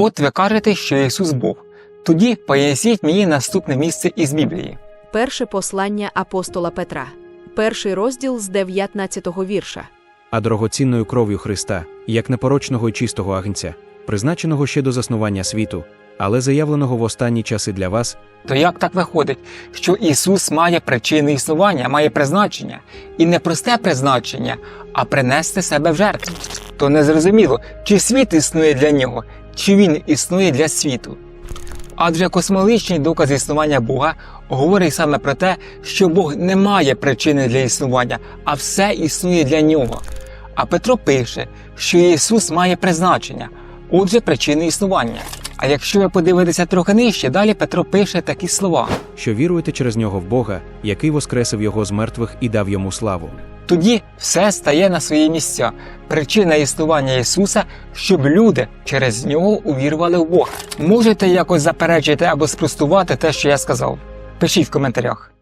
От ви кажете, що Ісус Бог. Тоді поясніть мені наступне місце із Біблії. Перше послання апостола Петра, перший розділ з 19-го вірша. а дорогоцінною кров'ю Христа, як непорочного і чистого агнця, призначеного ще до заснування світу, але заявленого в останні часи для вас, То як так виходить, що Ісус має причину існування, має призначення, і не просте призначення, а принести себе в жертву? То незрозуміло, чи світ існує для нього, чи він існує для світу. Адже космологічний доказ існування Бога говорить саме про те, що Бог не має причини для існування, а все існує для нього. А Петро пише, що Ісус має призначення, отже, причини існування. А якщо ви подивитеся трохи нижче, далі Петро пише такі слова. що віруєте через нього в Бога, який воскресив його з мертвих і дав йому славу. Тоді все стає на свої місця. Причина існування Ісуса, щоб люди через нього увірували в Бога. Можете якось заперечити або спростувати те, що я сказав? Пишіть в коментарях.